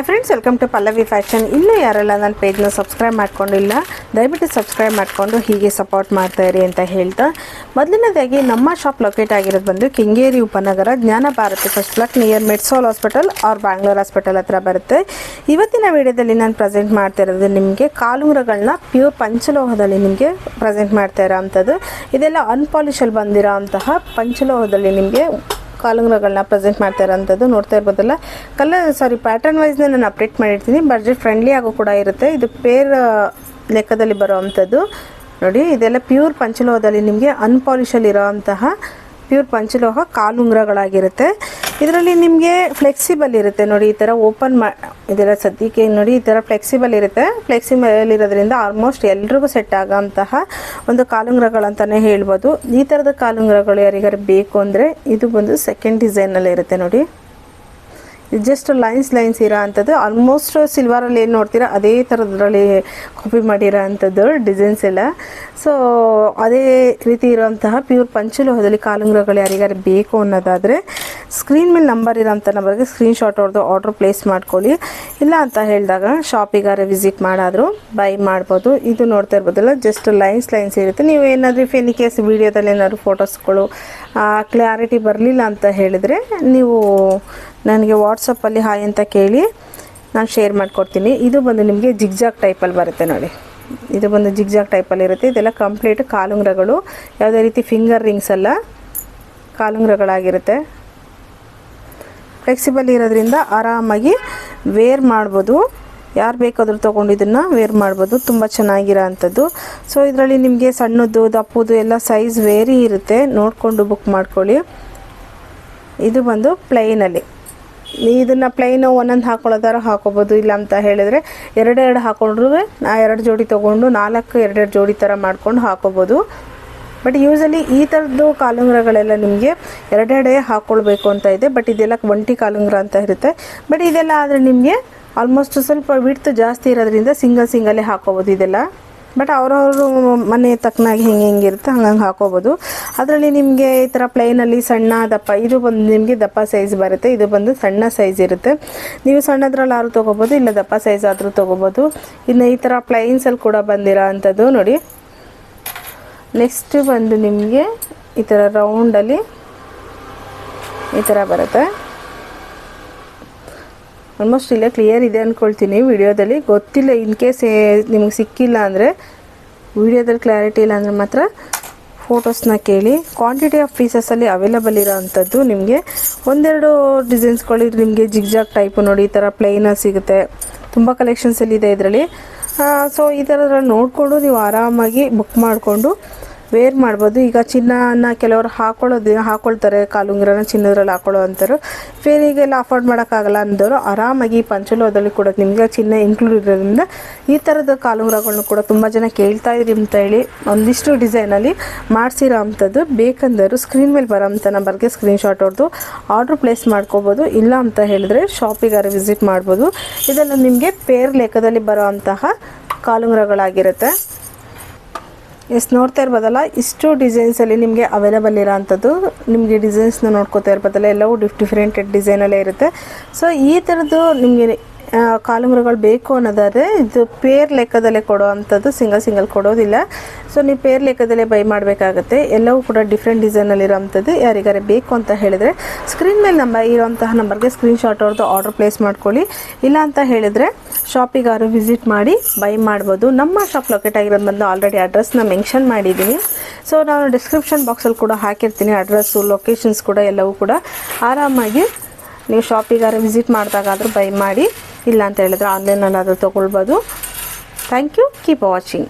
Hi friends welcome to Pallavi fashion ಇನ್ನೂ ಯಾರೆಲ್ಲ ನನ್ನ ಪೇಜ್ನ ಸಬ್ಸ್ಕ್ರೈಬ್ ಮಾಡ್ಕೊಂಡಿಲ್ಲ, ದಯವಿಟ್ಟು ಸಬ್ಸ್ಕ್ರೈಬ್ ಮಾಡಿಕೊಂಡು ಹೀಗೆ ಸಪೋರ್ಟ್ ಮಾಡ್ತಾ ಇರಿ ಅಂತ ಹೇಳ್ತಾ. ಮೊದಲನೇದಾಗಿ, ನಮ್ಮ ಶಾಪ್ ಲೊಕೇಟ್ ಆಗಿರೋದು ಬಂದು ಕೆಂಗೇರಿ ಉಪನಗರ, Jnana Bharathi first block near Medsol hospital R Bangalore hospital ಹತ್ರ ಬರುತ್ತೆ. ಇವತ್ತಿನ ವಿಡಿಯೋದಲ್ಲಿ ನಾನು ಪ್ರೆಸೆಂಟ್ ಮಾಡ್ತಾ ಇರೋದು ನಿಮಗೆ ಕಾಲುಂಗ್ರಗಳನ್ನ ಪ್ಯೂರ್ ಪಂಚಲೋಹದಲ್ಲಿ ನಿಮಗೆ ಪ್ರೆಸೆಂಟ್ ಮಾಡ್ತಾ ಇರೋ ಅಂಥದ್ದು ಇದೆಲ್ಲ ಅನ್ಪಾಲಿಷಲ್ಲಿ ಬಂದಿರೋ ಅಂತಹ ಪಂಚಲೋಹದಲ್ಲಿ ನಿಮಗೆ ಕಾಲುಂಗ್ರಗಳನ್ನ ಪ್ರೆಸೆಂಟ್ ಮಾಡ್ತಾ ಇರೋಂಥದ್ದು ನೋಡ್ತಾ ಇರ್ಬೋದಲ್ಲ. ಕಲರ್ ಸಾರಿ ಪ್ಯಾಟರ್ನ್ ವೈಸ್ನ ನಾನು ಅಪ್ಡೇಟ್ ಮಾಡಿರ್ತೀನಿ. ಬಜೆಟ್ ಫ್ರೆಂಡ್ಲಿ ಆಗೋ ಕೂಡ ಇರುತ್ತೆ. ಇದು ಪೇರ್ ಲೆಕ್ಕದಲ್ಲಿ ಬರೋ ಅಂಥದ್ದು. ನೋಡಿ, ಇದೆಲ್ಲ ಪ್ಯೂರ್ ಪಂಚಲೋಹದಲ್ಲಿ ನಿಮಗೆ ಅನ್ಪಾಲಿಶಲ್ಲಿ ಇರೋವಂತಹ ಪ್ಯೂರ್ ಪಂಚಲೋಹ ಕಾಲುಂಗ್ರಗಳಾಗಿರುತ್ತೆ ಇದರಲ್ಲಿ ನಿಮಗೆ ಫ್ಲೆಕ್ಸಿಬಲ್ ಇರುತ್ತೆ ನೋಡಿ, ಈ ಥರ ಓಪನ್ ಮಾ ಇದರ ಸದ್ಯಕ್ಕೆ ನೋಡಿ, ಈ ಥರ ಫ್ಲೆಕ್ಸಿಬಲ್ ಇರುತ್ತೆ. ಫ್ಲೆಕ್ಸಿಬಲ್ ಇರೋದ್ರಿಂದ ಆಲ್ಮೋಸ್ಟ್ ಎಲ್ರಿಗೂ ಸೆಟ್ ಆಗೋಂತಹ ಒಂದು ಕಾಲುಂಗ್ರಗಳಂತಲೇ ಹೇಳ್ಬೋದು. ಈ ಥರದ ಕಾಲುಂಗ್ರಗಳು ಯಾರಿಗಾರು ಬೇಕು ಅಂದರೆ, ಇದು ಬಂದು ಸೆಕೆಂಡ್ ಡಿಸೈನಲ್ಲಿ ಇರುತ್ತೆ ನೋಡಿ. ಜಸ್ಟ್ ಲೈನ್ಸ್ ಲೈನ್ಸ್ ಇರೋ ಅಂಥದ್ದು. ಆಲ್ಮೋಸ್ಟ್ ಸಿಲ್ವರಲ್ಲಿ ಏನು ನೋಡ್ತೀರಾ, ಅದೇ ಥರದ್ರಲ್ಲಿ ಕಾಪಿ ಮಾಡಿರೋ ಅಂಥದ್ದು ಡಿಸೈನ್ಸ್ ಎಲ್ಲ. ಸೊ ಅದೇ ರೀತಿ ಇರೋಂತಹ ಪ್ಯೂರ್ ಪಂಚಲೋಹದಲ್ಲಿ ಕಾಲುಂಗ್ರಗಳು ಯಾರಿಗಾರು ಬೇಕು ಅನ್ನೋದಾದರೆ ಸ್ಕ್ರೀನ್ ಮೇಲೆ ನಂಬರ್ ಇರೋಂಥ ನಂಬರ್ಗೆ ಸ್ಕ್ರೀನ್ ಶಾಟ್ ಹೊಡೆದು ಆರ್ಡ್ರ್ ಪ್ಲೇಸ್ ಮಾಡ್ಕೊಳ್ಳಿ. ಇಲ್ಲ ಅಂತ ಹೇಳಿದಾಗ ಶಾಪಿಗಾರೆ ವಿಸಿಟ್ ಮಾಡಾದರೂ, ಬೈ ಮಾಡ್ಬೋದು. ಇದು ನೋಡ್ತಾ ಇರ್ಬೋದಲ್ಲ ಜಸ್ಟ್ ಲೈನ್ಸ್ ಲೈನ್ಸ್ ಇರುತ್ತೆ. ನೀವು ಏನಾದರೂ ಇಫ್ ಎನಿ ಕೇಸ್ ವೀಡಿಯೋದಲ್ಲಿ ಏನಾದರೂ ಫೋಟೋಸ್ಗಳು ಕ್ಲಾರಿಟಿ ಬರಲಿಲ್ಲ ಅಂತ ಹೇಳಿದರೆ ನೀವು ನನಗೆ ವಾಟ್ಸಪ್ಪಲ್ಲಿ ಹಾಯ್ ಅಂತ ಕೇಳಿ ನಾನು ಶೇರ್ ಮಾಡಿಕೊಡ್ತೀನಿ. ಇದು ಬಂದು ನಿಮಗೆ ಜಿಗ್ಜಾಗ್ ಟೈಪಲ್ಲಿ ಬರುತ್ತೆ ನೋಡಿ. ಇದು ಬಂದು ಜಿಗ್ಜಾಗ್ ಟೈಪಲ್ಲಿ ಇರುತ್ತೆ. ಇದೆಲ್ಲ ಕಂಪ್ಲೀಟ್ ಕಾಲುಂಗ್ರಗಳು, ಯಾವುದೇ ರೀತಿ ಫಿಂಗರ್ ರಿಂಗ್ಸ್ ಅಲ್ಲ, ಕಾಲುಂಗ್ರಗಳಾಗಿರುತ್ತೆ. ಫ್ಲೆಕ್ಸಿಬಲ್ ಇರೋದ್ರಿಂದ ಆರಾಮಾಗಿ ವೇರ್ ಮಾಡ್ಬೋದು. ಯಾರು ಬೇಕಾದರೂ ತೊಗೊಂಡು ಇದನ್ನು ವೇರ್ ಮಾಡ್ಬೋದು. ತುಂಬ ಚೆನ್ನಾಗಿರೋ ಅಂಥದ್ದು ಸೊ ಇದರಲ್ಲಿ ನಿಮಗೆ ಸಣ್ಣದು ದಪ್ಪದು ಎಲ್ಲ ಸೈಜ್ ವೇರಿ ಇರುತ್ತೆ. ನೋಡಿಕೊಂಡು ಬುಕ್ ಮಾಡ್ಕೊಳ್ಳಿ. ಇದು ಬಂದು ಪ್ಲೈನಲ್ಲಿ ಇದನ್ನು ಪ್ಲೈನು ಒಂದೊಂದು ಹಾಕೊಳ್ಳೋದಾರ ಹಾಕೋಬೋದು. ಇಲ್ಲ ಅಂತ ಹೇಳಿದ್ರೆ ಎರಡೆರಡು ಹಾಕೊಂಡ್ರೂ ನಾ ಎರಡು ಜೋಡಿ ತೊಗೊಂಡು ನಾಲ್ಕು ಎರಡೆರಡು ಜೋಡಿ ಥರ ಮಾಡ್ಕೊಂಡು ಹಾಕೋಬೋದು. ಬಟ್ ಯೂಸಲಿ ಈ ಥರದ್ದು ಕಾಲುಂಗ್ರಗಳೆಲ್ಲ ನಿಮಗೆ ಎರಡೆಡೆ ಹಾಕ್ಕೊಳ್ಬೇಕು ಅಂತ ಇದೆ. ಬಟ್ ಇದೆಲ್ಲ ಒಂಟಿ ಕಾಲುಂಗ್ರ ಅಂತ ಇರುತ್ತೆ. ಬಟ್ ಇದೆಲ್ಲ ಆದರೆ ನಿಮಗೆ ಆಲ್ಮೋಸ್ಟ್ ಸ್ವಲ್ಪ ವಿಡ್ತ್ ಜಾಸ್ತಿ ಇರೋದ್ರಿಂದ ಸಿಂಗಲ್ ಸಿಂಗಲ್ಲೇ ಹಾಕೋಬೋದು ಇದೆಲ್ಲ. ಬಟ್ ಅವ್ರವರು ಮನೆ ತಕ್ಕನಾಗಿ ಹೆಂಗೆ ಇರುತ್ತೆ ಹಂಗಂಗೆ ಹಾಕೋಬೋದು. ಅದರಲ್ಲಿ ನಿಮಗೆ ಈ ಥರ ಪ್ಲೈನಲ್ಲಿ ಸಣ್ಣ ದಪ್ಪ, ಇದು ಬಂದು ನಿಮಗೆ ದಪ್ಪ ಸೈಜ್ ಬರುತ್ತೆ. ಇದು ಬಂದು ಸಣ್ಣ ಸೈಜ್ ಇರುತ್ತೆ. ನೀವು ಸಣ್ಣದ್ರಲ್ಲಿ ಆದರೂ ತೊಗೋಬೋದು, ಇಲ್ಲ ದಪ್ಪ ಸೈಜ್ ಆದರೂ ತೊಗೋಬೋದು. ಇನ್ನು ಈ ಥರ ಪ್ಲೈನ್ಸಲ್ಲಿ ಕೂಡ ಬಂದಿರೋ ಅಂಥದ್ದು ನೋಡಿ. ನೆಕ್ಸ್ಟ್ ಬಂದು ನಿಮಗೆ ಈ ಥರ ರೌಂಡಲ್ಲಿ ಈ ಥರ ಬರುತ್ತೆ. ಆಲ್ಮೋಸ್ಟ್ ಇಲ್ಲೇ ಕ್ಲಿಯರ್ ಇದೆ ಅಂದ್ಕೊಳ್ತೀನಿ ವಿಡಿಯೋದಲ್ಲಿ. ಗೊತ್ತಿಲ್ಲ ಇನ್ ಕೇಸ್ ನಿಮಗೆ ಸಿಕ್ಕಿಲ್ಲ ಅಂದರೆ ವಿಡಿಯೋದಲ್ಲಿ ಕ್ಲಾರಿಟಿ ಇಲ್ಲ ಅಂದರೆ ಮಾತ್ರ ಫೋಟೋಸ್ನ ಕೇಳಿ. ಕ್ವಾಂಟಿಟಿ ಆಫ್ ಪೀಸಸಲ್ಲಿ ಅವೈಲಬಲ್ ಇರೋ ಅಂಥದ್ದು ನಿಮಗೆ ಒಂದೆರಡು ಡಿಸೈನ್ಸ್ಗಳು ನಿಮಗೆ ಜಿಗ್ಜಾಗ್ ಟೈಪು ನೋಡಿ, ಈ ಥರ ಪ್ಲೈನಾಗಿ ಸಿಗುತ್ತೆ. ತುಂಬ ಕಲೆಕ್ಷನ್ಸಲ್ಲಿ ಇದೆ ಇದರಲ್ಲಿ. ಸೊ ಈ ಥರದ್ರಲ್ಲಿ ನೋಡಿಕೊಂಡು ನೀವು ಆರಾಮಾಗಿ ಬುಕ್ ಮಾಡಿಕೊಂಡು ವೇರ್ ಮಾಡ್ಬೋದು. ಈಗ ಚಿನ್ನನ ಕೆಲವರು ಹಾಕೊಳ್ಳೋದು, ಹಾಕೊಳ್ತಾರೆ. ಕಾಲುಂಗ್ರನ ಚಿನ್ನದ್ರಲ್ಲಿ ಹಾಕೊಳ್ಳೋ ಅಂತಾರೆ ಫೇರಿಗೆಲ್ಲ ಅಫೋರ್ಡ್ ಮಾಡೋಕ್ಕಾಗಲ್ಲ ಅಂದವರು ಆರಾಮಾಗಿ ಪಂಚಲೋದಲ್ಲಿ ಕೂಡ ನಿಮಗೆ ಚಿನ್ನ ಇನ್ಕ್ಲೂಡ್ ಇರೋದ್ರಿಂದ ಈ ಥರದ ಕಾಲುಂಗ್ರಗಳನ್ನ ಕೂಡ ತುಂಬ ಜನ ಕೇಳ್ತಾ ಇದ್ರಿ ಅಂತ ಹೇಳಿ ಒಂದಿಷ್ಟು ಡಿಸೈನಲ್ಲಿ ಮಾಡಿಸಿರೋ ಅಂಥದ್ದು. ಬೇಕಂದರು ಸ್ಕ್ರೀನ್ ಮೇಲೆ ಬರೋಂಥ ನಂಬರ್ಗೆ ಸ್ಕ್ರೀನ್ ಶಾಟ್ ಹೊಡೆದು ಆರ್ಡ್ರ್ ಪ್ಲೇಸ್ ಮಾಡ್ಕೋಬೋದು. ಇಲ್ಲ ಅಂತ ಹೇಳಿದ್ರೆ ಶಾಪಿಗಾರ ವಿಸಿಟ್ ಮಾಡ್ಬೋದು. ಇದೆಲ್ಲ ನಿಮಗೆ ಪೇರ್ ಲೆಕ್ಕದಲ್ಲಿ ಬರೋ ಅಂತಹ ಕಾಲುಂಗ್ರಗಳಾಗಿರುತ್ತೆ ಎಸ್, ನೋಡ್ತಾ ಇರ್ಬೋದಲ್ಲ, ಇಷ್ಟು ಡಿಸೈನ್ಸಲ್ಲಿ ನಿಮಗೆ ಅವೈಲೇಬಲ್ ಇರೋ ಅಂಥದ್ದು ನಿಮಗೆ ಡಿಸೈನ್ಸ್ನ ನೋಡ್ಕೋತಾ ಇರ್ಬೋದಲ್ಲ, ಎಲ್ಲವೂ ಡಿಫ್ ಡಿಫ್ರೆಂಟೆಡ್ ಡಿಸೈನಲ್ಲೇ ಇರುತ್ತೆ. ಸೊ ಈ ಥರದ್ದು ನಿಮಗೆ ಕಾಲುಮರಗಳು ಬೇಕು ಅನ್ನೋದಾದರೆ, ಇದು ಪೇರ್ ಲೆಕ್ಕದಲ್ಲೇ ಕೊಡೋ ಅಂಥದ್ದು ಸಿಂಗಲ್ ಸಿಂಗಲ್ ಕೊಡೋದಿಲ್ಲ. ಸೊ ನೀವು ಪೇರ್ ಲೆಕ್ಕದಲ್ಲೇ ಬೈ ಮಾಡಬೇಕಾಗತ್ತೆ. ಎಲ್ಲವೂ ಕೂಡ ಡಿಫ್ರೆಂಟ್ ಡಿಸೈನಲ್ಲಿ ಅಂಥದ್ದು ಯಾರಿಗಾರೆ ಬೇಕು ಅಂತ ಹೇಳಿದರೆ ಸ್ಕ್ರೀನ್ ಮೇಲೆ ನಂಬರ್ ಇರೋಂತಹ ನಂಬರ್ಗೆ ಸ್ಕ್ರೀನ್ ಶಾಟ್ ಹೊಡೆದು ಆರ್ಡರ್ ಪ್ಲೇಸ್ ಮಾಡ್ಕೊಳ್ಳಿ. ಇಲ್ಲ ಅಂತ ಹೇಳಿದರೆ ಶಾಪಿಗಾರು ವಿಸಿಟ್ ಮಾಡಿ ಬೈ ಮಾಡ್ಬೋದು. ನಮ್ಮ ಶಾಪ್ ಲೊಕೇಟ್ ಆಗಿರೋದು ಬಂದು ಆಲ್ರೆಡಿ ಅಡ್ರೆಸ್ನ ಮೆನ್ಷನ್ ಮಾಡಿದ್ದೀನಿ ಸೊ ನಾನು ಡಿಸ್ಕ್ರಿಪ್ಷನ್ ಬಾಕ್ಸಲ್ಲಿ ಕೂಡ ಹಾಕಿರ್ತೀನಿ. ಅಡ್ರೆಸ್ಸು ಲೊಕೇಶನ್ಸ್ ಕೂಡ ಎಲ್ಲವೂ ಕೂಡ. ಆರಾಮಾಗಿ ನೀವು ಶಾಪಿಗಾರು ವಿಸಿಟ್ ಮಾಡಿದಾಗಾದರೂ ಬೈ ಮಾಡಿ ಇಲ್ಲ ಅಂತ ಹೇಳಿದ್ರೆ ಆನ್ಲೈನಲ್ಲಾದರೂ ತೊಗೊಳ್ಬೋದು. Thank you keep watching